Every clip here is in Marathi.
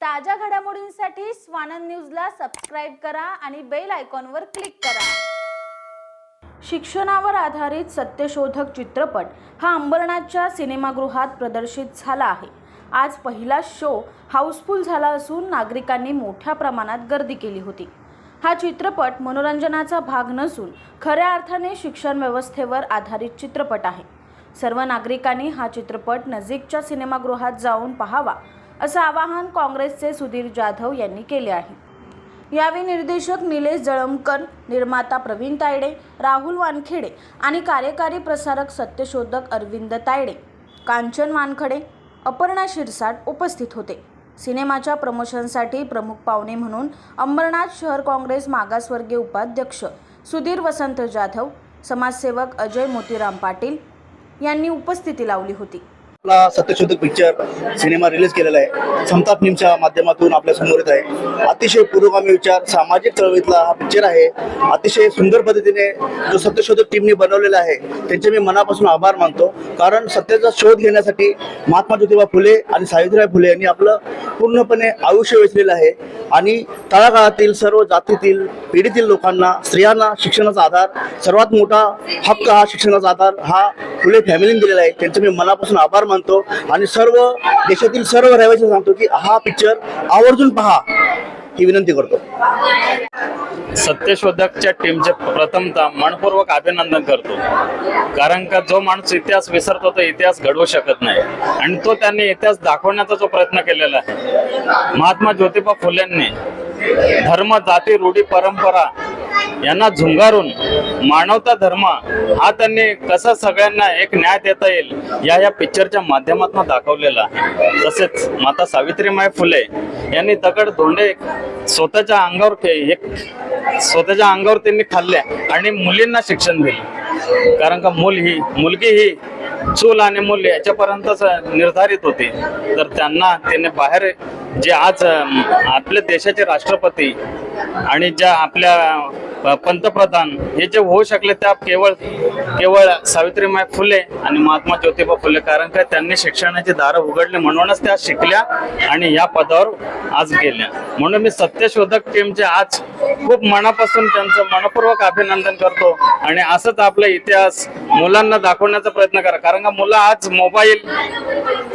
ताज्या घडामोडींसाठी स्वानंद न्यूजला सबस्क्राईब करा आणि बेल आयकॉनवर क्लिक करा. शिक्षणावर आधारित सत्यशोधक चित्रपट हा अंबरनाथच्या सिनेमागृहात प्रदर्शित झाला आहे. आज पहिला शो हाऊसफुल झाला असून नागरिकांनी मोठ्या प्रमाणात गर्दी केली होती. हा चित्रपट मनोरंजनाचा भाग नसून खऱ्या अर्थाने शिक्षण व्यवस्थेवर आधारित चित्रपट आहे. सर्व नागरिकांनी हा चित्रपट नजीकच्या सिनेमागृहात जाऊन पाहावा. असं आवाहन काँग्रेसचे सुधीर जाधव यांनी केले आहे. यावेळी निर्देशक निलेश जळमकर निर्माता प्रवीण तायडे राहुल वानखेडे आणि कार्यकारी प्रसारक सत्यशोधक अरविंद तायडे कांचन वानखडे अपर्णा शिरसाट उपस्थित होते. सिनेमाच्या प्रमोशनसाठी प्रमुख पाहुणे म्हणून अंबरनाथ शहर काँग्रेस मागासवर्गीय उपाध्यक्ष सुधीर वसंत जाधव समाजसेवक अजय मोतीराम पाटील यांनी उपस्थिती लावली होती. आपला सत्यशोधक पिक्चर सिनेमा रिलीज केलेला आहे. समताप फिल्मच्या माध्यमातून आपल्यासमोर येत आहे. अतिशय पुरोगामी विचार सामाजिक चळवळीतला हा पिक्चर आहे. अतिशय सुंदर पद्धतीने जो सत्यशोधक टीमने बनवलेला आहे त्यांचे मी मनापासून आभार मानतो. कारण सत्याचा शोध घेण्यासाठी महात्मा ज्योतिबा फुले आणि सावित्रीबाई फुले यांनी आपलं पूर्णपणे आयुष्य वेचलेलं आहे. आणि तळागाळातील सर्व जातीतील पिढीतील लोकांना स्त्रियांना शिक्षणाचा आधार सर्वात मोठा हक्क हा शिक्षणाचा आधार हा फुले फॅमिलीने दिलेला आहे. त्यांचे मी मनापासून आभार मानतो. मानतो आणि सर्व देशातील सर्व रहिवासी सांगतो की हा पिक्चर आवर्जून पहा. ही विनंती करतो. सत्यशोधकच्या टीमचे प्रथमतः मनपूर्वक अभिनंदन करतो. कारण का जो माणूस इतिहास विसरतो तो इतिहास घडवू शकत नाही. आणि तो त्यांनी इतिहास दाखवण्याचा जो प्रयत्न केलेला आहे. महात्मा ज्योतिबा फुलेंनी धर्म जाती रूढी परंपरा यांना झुंगारून मानवता धर्म हा त्यांनी कसा सगळ्यांना एक न्याय देता येईल या या पिक्चरच्या माध्यमातून दाखवलेला. आहे तसेच माता सावित्रीमाई फुले यांनी दगड धोंडे स्वतःच्या अंगावर के- एक स्वतःच्या अंगावर त्यांनी खाल्ल्या आणि मुलींना शिक्षण दिले. कारण का मूल ही मुलगी ही चूल आणि मूल याच्यापर्यंतच निर्धारित होती. तर त्यांना त्यांनी बाहेर जे आज आपल्या देशाचे राष्ट्रपती आणि ज्या आपल्या पंतप्रधान हे जे होऊ शकले त्या केवळ केवळ सावित्रीमाई फुले आणि महात्मा ज्योतिबा फुले कारण का त्यांनी शिक्षणाची दार उघडली म्हणूनच त्या शिकल्या आणि या पदावर आज गेल्या. म्हणून मी सत्यशोधक टीमचे आज खूप मनापासून त्यांचं मनपूर्वक अभिनंदन करतो. आणि असंच आपला इतिहास मुलांना दाखवण्याचा प्रयत्न करा. कारण का मुलं आज मोबाईल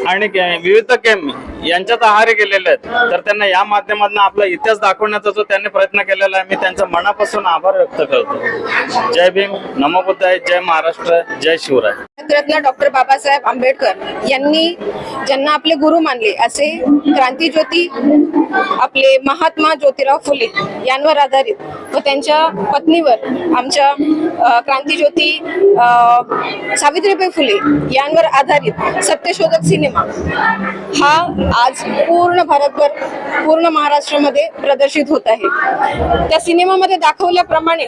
आणि विविध गेम यांच्यात आहारी गेलेले आहेत. तर त्यांना या माध्यमातून आपला इतिहास दाखवण्याचा जो त्यांनी प्रयत्न केलेला आहे मी त्यांचा मनापासून आभार व्यक्त करतो. जय भीम. नमो बुद्धाय. जय महाराष्ट्र. जय शिवराय. भारतरत्न डॉक्टर बाबासाहेब आंबेडकर यांनी ज्यांना आपले गुरु मानले असे क्रांतीज्योती आपले महात्मा ज्योतिराव फुले यांवर आधारित व त्यांच्या पत्नीवर आमच्या क्रांती क्रांतीज्योती सावित्रीबाई फुले यांवर आधारित सत्यशोधक सिनेमा हा आज पूर्ण भारतभर पूर्ण महाराष्ट्रामध्ये प्रदर्शित होत आहे. त्या सिनेमामध्ये दाखवल्याप्रमाणे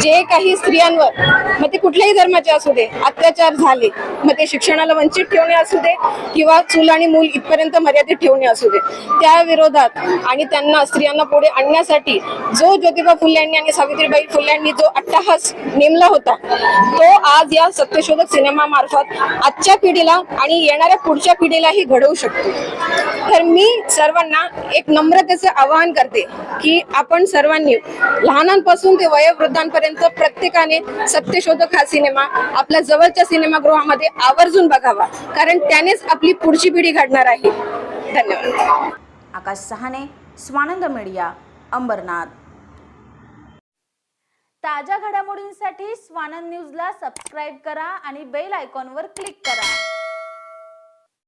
जे काही स्त्रियांवर मग ते कुठल्याही धर्माचे असू दे अत्याचार झाले. मग ते शिक्षणाला वंचित ठेवणे असू दे किंवा चूल आणि मूल इथपर्यंत मर्यादित ठेवणे असू दे. त्या विरोधात आणि त्यांना स्त्रियांना पुढे आणण्यासाठी जो ज्योतिबा फुल्यांनी आणि सावित्रीबाई फुल्यांनी जो अट्टहास नेमला होता तो आज या सत्यशोधक सिनेमा मार्फत आजच्या पिढीला आणि येणाऱ्या पुढच्या पिढीलाही घडवू शकतो. तर मी सर्वांना एक नम्रतेचं आवाहन करते की आपण सर्वांनी लहानांपासून ते वयोवृद्धांपर्यंत प्रत्येकाने सत्यशोधक हा सिनेमा आपल्या जवळच्या सिनेमागृहामध्ये आवर्जून बघावा कारण त्यानेच आपली पुढची पिढी घडणार आहे. धन्यवाद. आकाश सहाने स्वानंद मीडिया अंबरनाथ. ताज्या घडामोडींसाठी स्वानंद न्यूजला सबस्क्राईब करा आणि बेल आयकॉनवर क्लिक करा.